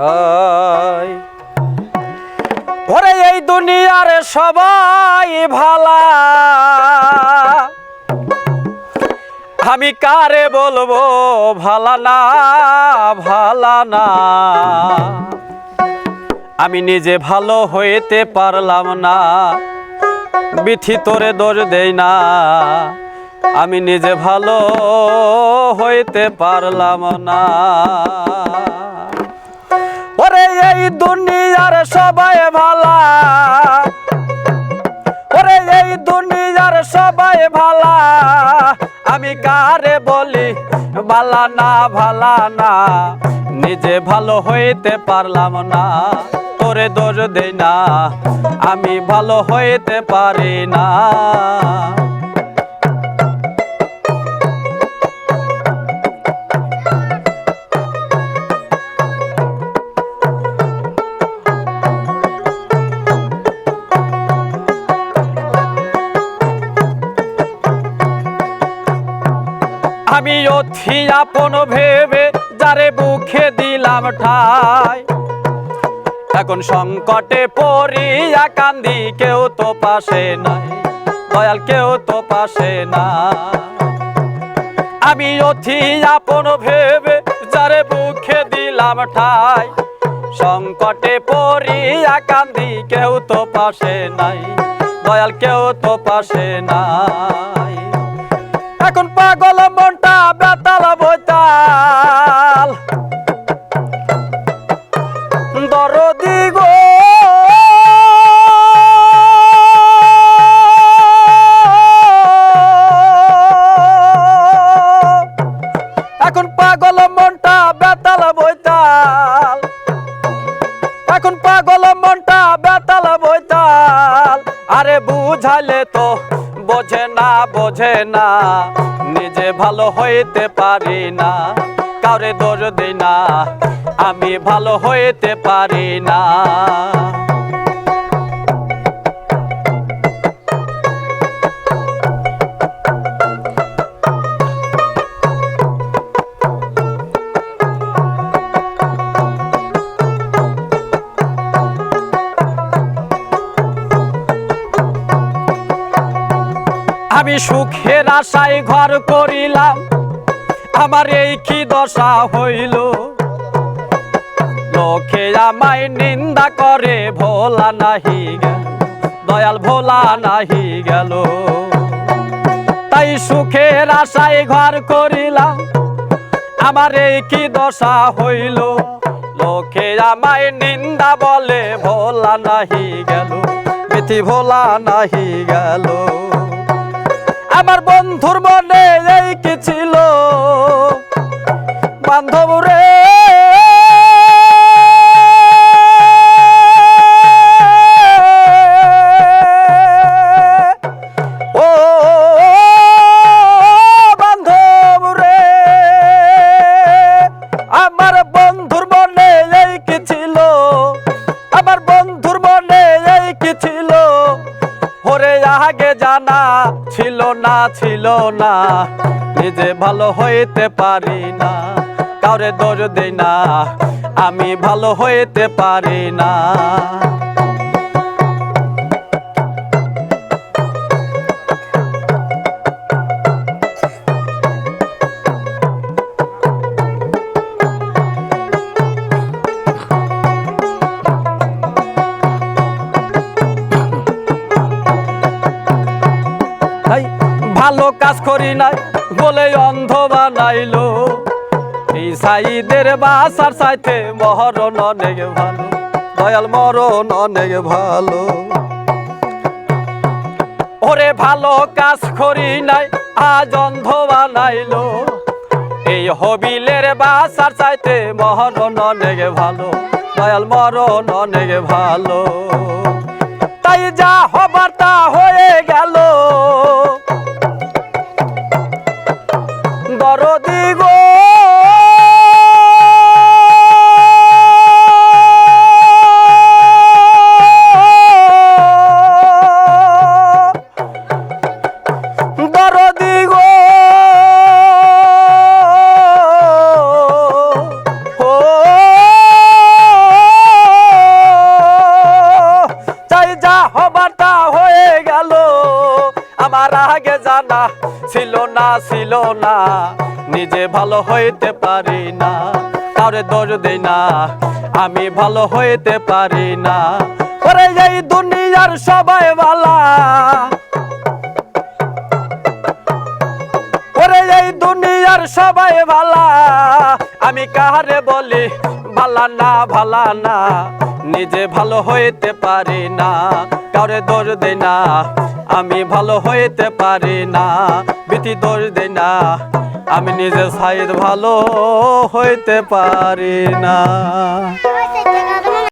হয় এই দুনিয়ার সবাই ভালা। আমি কারে বলব, ভালা না ভালা না। আমি নিজে ভালো হইতে পারলাম না। বিথি তোরে দোষ দেই না। আমি নিজে ভালো হইতে পারলাম না। এই দুনিয়ার সবাই ভালা। ওরে এই দুনিয়ার সবাই ভালা। আমি কারে বলি, ভালা না ভালা না। নিজে ভালো হইতে পারলাম না, তোরে দোষ দেই না। আমি ভালো হইতে পারি না। অথি আপন ভেবে, যারে বুকে দিলাম ঠাই। এখন সংকটে পড়িয়া কান্দি, কেউ তো পাশে নাই। দয়াল কেউ তো পাশে না আমি অথি আপন ভেবে, যারে বুকে দিলাম ঠাই। সংকটে পড়িয়া কান্দি, কেউ তো পাশে নাই। দয়াল কেউ তো পাশে নাই। এখন পাগল বুঝালে তো বোঝে না বোঝে না। নিজে ভালো হইতে পারি না, কাউরে দোষ দিই না। আমি ভালো হইতে পারি না। আমি সুখের আশায় ঘর করিলাম। আমার এই কি দশা হইল? লোকে আমায় নিন্দা করে, ভোলা নাহি গেল দয়াল ভোলা নাহি গেল। তাই সুখের আশায় ঘর করিলাম। আমার এই কি দশা হইল? লোকে আমায় নিন্দা বলে, ভোলা নাহি গেল, মিথি ভোলা নাহি গেল। আমার বন্ধুর মনে এই কি ছিল? বান্ধব রে আগে জানা ছিল না ছিল না। নিজে ভালো হইতে পারি না, কাউরে দোষ দেই না। আমি ভালো হইতে পারি না। কাজ করি নাই, বলে অন্ধ বানাইলো। এই সাইদের বাসার সাইতে মহরণ অনেক ভালো, দয়াল মরণ অনেক ভালো। ওরে ভালো কাজ করি নাই, আজ অন্ধ বানাইলো। এই হবিলের বাসার চাইতে মহরণ অনেক ভালো, দয়াল মরণ অনেক ভালো। তাই যা হবার তা হয়ে যা হবার তা হয়ে গেল। আমার আগে জানা ছিল না ছিল না। নিজে ভালো হইতে পারি না তারে দর দেই না। আমি ভালো হইতে পারি না। ওরে এই দুনিয়ার সবাই বালা ওরে এই দুনিয়ার সবাই বালা আমি কাহারে বলি ভালা না ভালা না। নিজে ভালো হইতে পারি না কারে দোষ দেই না। আমি ভালো হইতে পারি না বিতি দোষ দেই না। আমি নিজে সাইড ভালো হইতে পারি না।